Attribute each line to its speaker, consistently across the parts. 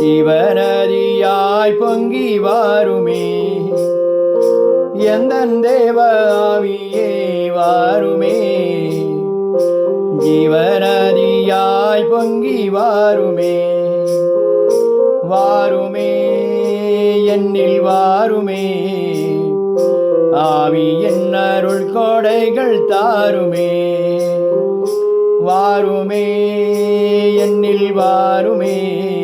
Speaker 1: வாருமே ஜீவநதியாய் பொங்கி வாருமே. எந்த தேவாவியே வாருமே. ஜீவநதியாய் பொங்கி வாருமே. வாருமே என்னில் வாருமே. ஆவி என் அருள் கொடைகள் தாருமே. வாருமே என்னில் வாருமே.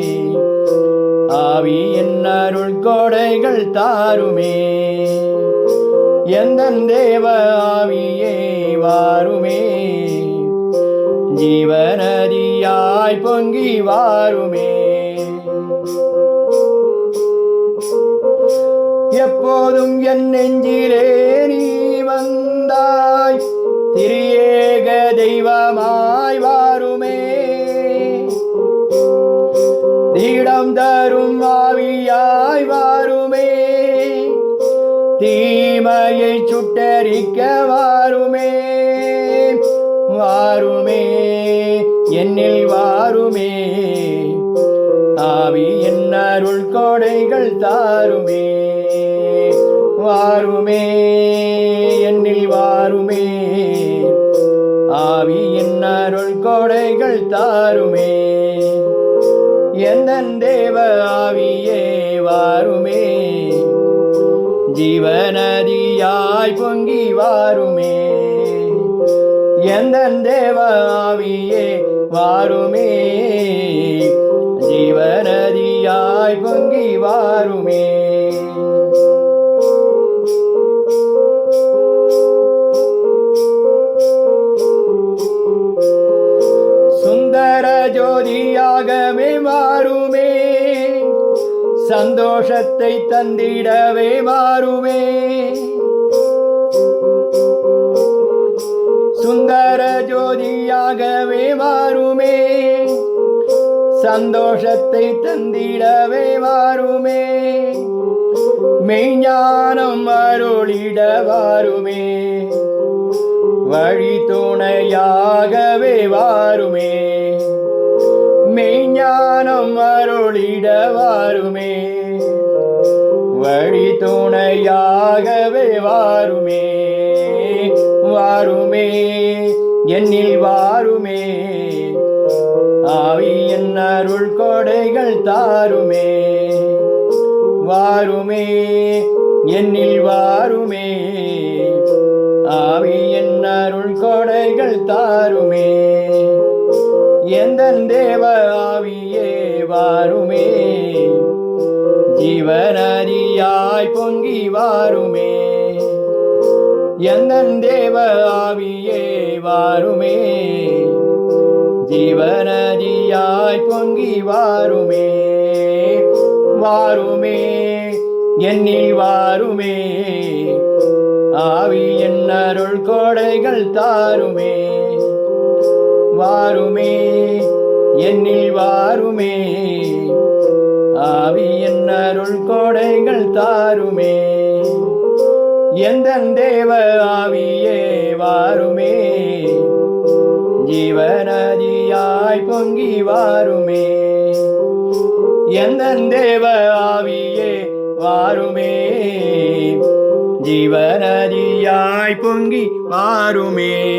Speaker 1: ஆவி என் அருள் கொடைகள் தாருமே. எந்த தேவ ஆவியே வாருமே. ஜீவநதியாய் பொங்கி வாருமே. எப்போதும் என் நெஞ்சிலே நீ வந்தாய். திரியேக தெய்வமாய் வாருமே. தீமையை சுட்டரிக்க வாருமே வாருமே என்னில் வாருமே. ஆவி என் அருள் கோடைகள் தாருமே வாருமே என்னில் வாருமே. ஆவி என் அருள் கோடைகள் தாருமே எந்த தேவ ஆவியே வாருமே. ஜீவநதியாய் பொங்கி வாருமே. எந்த தேவாவியே வாருமே. ஜீவநதியாய் பொங்கி வாருமே. சுந்தர ஜோதியாகவே மாறுமே சந்தோஷத்தை தந்திடவே மாறுமே. சுந்தர ஜோதியாகவே மாறுமே. சந்தோஷத்தை தந்திடவே மாறுமே. மெய்ஞானம் அருளிட வாருமே. வழி துணையாகவே வாருமே. மெய்ஞானம் அருளிட வாருமே. வழி துணையாகவே வாருமே வாருமே என்னில் வாருமே. ஆவி என் அருள் கொடைகள் தாருமே வாருமே என்னில் வாருமே. ஆவி என் அருள் கொடைகள் தாருமே. எந்த தேவர் வாருமே. ஜீவநதியாய் பொங்கி வாருமே. எந்தன் தேவ ஆவியே வாருமே. ஜீவநதியாய் பொங்கி வாருமே. வாருமே என்னில் வாருமே. ஆவி என் அருள் கோடைகள் தாருமே. வாருமே என்னில் வாருமே. ஆவியின் அருள் கொடைகள் தாருமே. எந்த தேவ ஆவியே வாருமே. ஜீவநதியாய் பொங்கி வாருமே. எந்த தேவ ஆவியே வாருமே. ஜீவநதியாய் பொங்கி வாருமே.